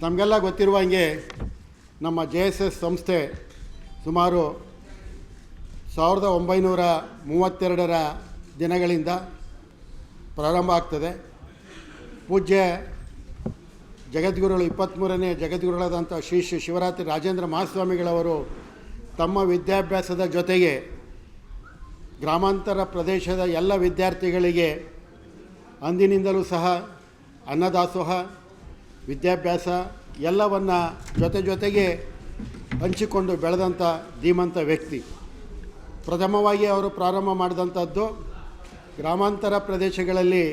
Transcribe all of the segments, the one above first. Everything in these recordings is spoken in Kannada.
ತಮಗೆಲ್ಲ ಗೊತ್ತಿರುವ ಹಾಗೆ ನಮ್ಮ ಜೆ ಎಸ್ ಎಸ್ ಸಂಸ್ಥೆ ಸುಮಾರು ಸಾವಿರದ ಒಂಬೈನೂರ ಮೂವತ್ತೆರಡರ ದಿನಗಳಿಂದ ಪ್ರಾರಂಭ ಆಗ್ತದೆ. ಪೂಜ್ಯ ಜಗದ್ಗುರುಗಳು ಇಪ್ಪತ್ತ್ಮೂರನೇ ಜಗದ್ಗುರುಗಳಾದಂಥ ಶ್ರೀ ಶ್ರೀ ಶಿವರಾತ್ರಿ ರಾಜೇಂದ್ರ ಮಹಾಸ್ವಾಮಿಗಳವರು ತಮ್ಮ ವಿದ್ಯಾಭ್ಯಾಸದ ಜೊತೆಗೆ ಗ್ರಾಮಾಂತರ ಪ್ರದೇಶದ ಎಲ್ಲ ವಿದ್ಯಾರ್ಥಿಗಳಿಗೆ ಅಂದಿನಿಂದಲೂ ಸಹ ಅನ್ನದಾಸೋಹ ವಿದ್ಯಾಭ್ಯಾಸ ಎಲ್ಲವನ್ನು ಜೊತೆ ಜೊತೆಗೆ ಹಂಚಿಕೊಂಡು ಬೆಳೆದಂಥ ಧೀಮಂತ ವ್ಯಕ್ತಿ. ಪ್ರಥಮವಾಗಿ ಅವರು ಪ್ರಾರಂಭ ಮಾಡಿದಂಥದ್ದು ಗ್ರಾಮಾಂತರ ಪ್ರದೇಶಗಳಲ್ಲಿ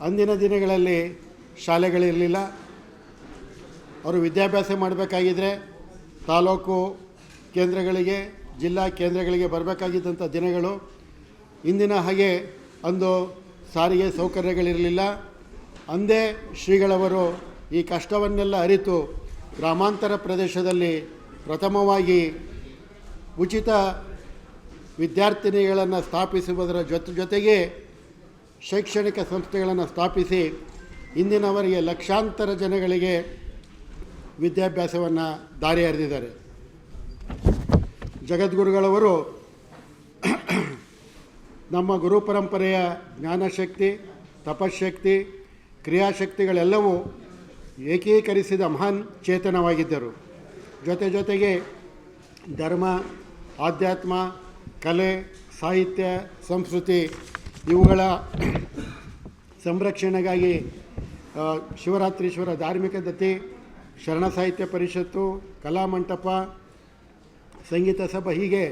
ಅಂದಿನ ದಿನಗಳಲ್ಲಿ ಶಾಲೆಗಳಿರಲಿಲ್ಲ ಅವರು ವಿದ್ಯಾಭ್ಯಾಸ ಮಾಡಬೇಕಾಗಿದ್ದರೆ ತಾಲೂಕು ಕೇಂದ್ರಗಳಿಗೆ, ಜಿಲ್ಲಾ ಕೇಂದ್ರಗಳಿಗೆ ಬರಬೇಕಾಗಿದ್ದಂಥ ದಿನಗಳು. ಇಂದಿನ ಹಾಗೆ ಅಂದು ಸಾರಿಗೆ ಸೌಕರ್ಯಗಳಿರಲಿಲ್ಲ. ಅಂದೇ ಶ್ರೀಗಳವರು ಈ ಕಷ್ಟವನ್ನೆಲ್ಲ ಅರಿತು ಗ್ರಾಮಾಂತರ ಪ್ರದೇಶದಲ್ಲಿ ಪ್ರಥಮವಾಗಿ ಉಚಿತ ವಿದ್ಯಾರ್ಥಿನಿಗಳನ್ನು ಸ್ಥಾಪಿಸುವುದರ ಜೊತೆ ಜೊತೆಗೆ ಶೈಕ್ಷಣಿಕ ಸಂಸ್ಥೆಗಳನ್ನು ಸ್ಥಾಪಿಸಿ ಇಂದಿನವರೆಗೆ ಲಕ್ಷಾಂತರ ಜನಗಳಿಗೆ ವಿದ್ಯಾಭ್ಯಾಸವನ್ನು ದಾರಿ ಹರಿದಿದ್ದಾರೆ. ಜಗದ್ಗುರುಗಳವರು ನಮ್ಮ ಗುರು ಪರಂಪರೆಯ ಜ್ಞಾನಶಕ್ತಿ ತಪಶಕ್ತಿ ಕ್ರಿಯಾಶಕ್ತಿಗಳೆಲ್ಲವೂ ಏಕೀಕರಿಸಿದ ಮಹಾನ್ ಚೇತನವಾಗಿದ್ದರು. ಜೊತೆ ಜೊತೆಗೆ ಧರ್ಮ, ಆಧ್ಯಾತ್ಮ, ಕಲೆ, ಸಾಹಿತ್ಯ, ಸಂಸ್ಕೃತಿ ಇವುಗಳ ಸಂರಕ್ಷಣೆಗಾಗಿ ಶಿವರಾತ್ರೀಶ್ವರ ಧಾರ್ಮಿಕ ದತ್ತಿ, ಶರಣ ಸಾಹಿತ್ಯ ಪರಿಷತ್ತು ಕಲಾಮಂಟಪ ಸಂಗೀತ ಸಭಾ ಹೀಗೆ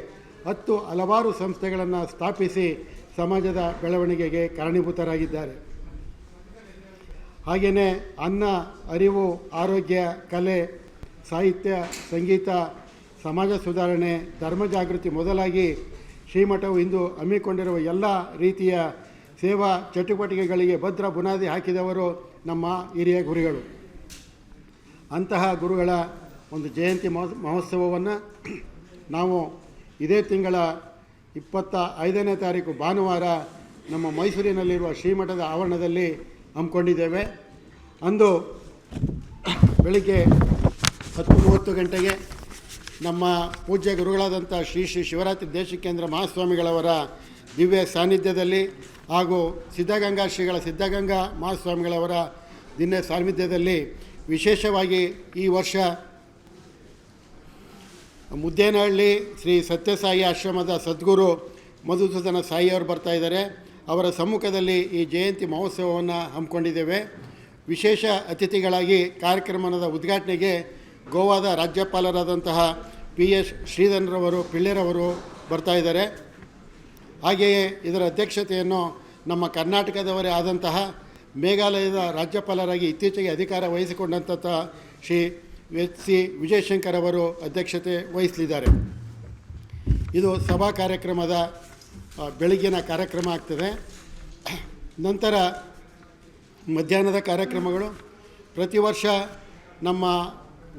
ಹತ್ತು ಹಲವಾರು ಸಂಸ್ಥೆಗಳನ್ನು ಸ್ಥಾಪಿಸಿ ಸಮಾಜದ ಬೆಳವಣಿಗೆಗೆ ಕಾರಣೀಭೂತರಾಗಿದ್ದಾರೆ. ಹಾಗೆಯೇ ಅನ್ನ, ಅರಿವು, ಆರೋಗ್ಯ, ಕಲೆ, ಸಾಹಿತ್ಯ, ಸಂಗೀತ, ಸಮಾಜ ಸುಧಾರಣೆ, ಧರ್ಮ ಜಾಗೃತಿ ಮೊದಲಾಗಿ ಶ್ರೀಮಠವು ಇಂದು ಹಮ್ಮಿಕೊಂಡಿರುವ ಎಲ್ಲ ರೀತಿಯ ಸೇವಾ ಚಟುವಟಿಕೆಗಳಿಗೆ ಭದ್ರ ಬುನಾದಿ ಹಾಕಿದವರು ನಮ್ಮ ಹಿರಿಯ ಗುರುಗಳು. ಅಂತಹ ಗುರುಗಳ ಒಂದು ಜಯಂತಿ ಮಹೋ, ಮಹೋತ್ಸವವನ್ನು ನಾವು ಇದೇ ತಿಂಗಳ ಇಪ್ಪತ್ತ ಐದನೇ ತಾರೀಕು ಭಾನುವಾರ ನಮ್ಮ ಮೈಸೂರಿನಲ್ಲಿರುವ ಶ್ರೀಮಠದ ಆವರಣದಲ್ಲಿ ಹಮ್ಮಿಕೊಂಡಿದ್ದೇವೆ. ಅಂದು ಬೆಳಿಗ್ಗೆ ಹತ್ತು ಮೂವತ್ತು ಗಂಟೆಗೆ ನಮ್ಮ ಪೂಜ್ಯ ಗುರುಗಳಾದಂಥ ಶ್ರೀ ಶ್ರೀ ಶಿವರಾತ್ರಿ ದೇಶಿಕೇಂದ್ರ ಮಹಾಸ್ವಾಮಿಗಳವರ ದಿವ್ಯ ಸಾನ್ನಿಧ್ಯದಲ್ಲಿ ಹಾಗೂ ಸಿದ್ಧಗಂಗಾ ಶ್ರೀಗಳ ಸಿದ್ಧಗಂಗಾ ಮಹಾಸ್ವಾಮಿಗಳವರ ದಿನ ಸಾನ್ನಿಧ್ಯದಲ್ಲಿ ವಿಶೇಷವಾಗಿ ಈ ವರ್ಷ ಮುದ್ದೇನಹಳ್ಳಿ ಶ್ರೀ ಸತ್ಯಸಾಯಿ ಆಶ್ರಮದ ಸದ್ಗುರು ಮಧುಸೂದನ ಸಾಯಿಯವರು ಬರ್ತಾ ಇದ್ದಾರೆ. ಅವರ ಸಮ್ಮುಖದಲ್ಲಿ ಈ ಜಯಂತಿ ಮಹೋತ್ಸವವನ್ನು ಹಮ್ಮಿಕೊಂಡಿದ್ದೇವೆ. ವಿಶೇಷ ಅತಿಥಿಗಳಾಗಿ ಕಾರ್ಯಕ್ರಮದ ಉದ್ಘಾಟನೆಗೆ ಗೋವಾದ ರಾಜ್ಯಪಾಲರಾದಂತಹ ಪಿ ಎಸ್ ಶ್ರೀಧರ್ರವರು, ಪಿಳ್ಳೆರವರು ಬರ್ತಾಯಿದ್ದಾರೆ ಹಾಗೆಯೇ ಇದರ ಅಧ್ಯಕ್ಷತೆಯನ್ನು ನಮ್ಮ ಕರ್ನಾಟಕದವರೇ ಆದಂತಹ ಮೇಘಾಲಯದ ರಾಜ್ಯಪಾಲರಾಗಿ ಇತ್ತೀಚೆಗೆ ಅಧಿಕಾರ ವಹಿಸಿಕೊಂಡಂತಹ ಶ್ರೀ ಎಚ್ ಸಿ ವಿಜಯಶಂಕರ್ ಅವರು ಅಧ್ಯಕ್ಷತೆ ವಹಿಸಲಿದ್ದಾರೆ. ಇದು ಸಭಾ ಕಾರ್ಯಕ್ರಮದ ಬೆಳಗ್ಗಿನ ಕಾರ್ಯಕ್ರಮ ಆಗ್ತದೆ. ನಂತರ ಮಧ್ಯಾಹ್ನದ ಕಾರ್ಯಕ್ರಮಗಳು. ಪ್ರತಿ ವರ್ಷ ನಮ್ಮ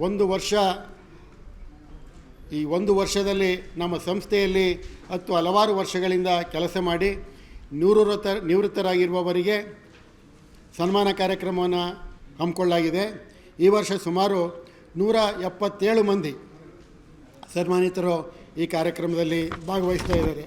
ಒಂದು ವರ್ಷ, ಈ ಒಂದು ವರ್ಷದಲ್ಲಿ ನಮ್ಮ ಸಂಸ್ಥೆಯಲ್ಲಿ ಹತ್ತು ಹಲವಾರು ವರ್ಷಗಳಿಂದ ಕೆಲಸ ಮಾಡಿ ನಿವೃತ್ತ, ನಿವೃತ್ತರಾಗಿರುವವರಿಗೆ ಸನ್ಮಾನ ಕಾರ್ಯಕ್ರಮವನ್ನು ಹಮ್ಮಿಕೊಳ್ಳಲಾಗಿದೆ. ಈ ವರ್ಷ ಸುಮಾರು ನೂರ ಎಪ್ಪತ್ತೇಳು ಮಂದಿ ಸನ್ಮಾನಿತರು ಈ ಕಾರ್ಯಕ್ರಮದಲ್ಲಿ ಭಾಗವಹಿಸ್ತಾ ಇದ್ದಾರೆ.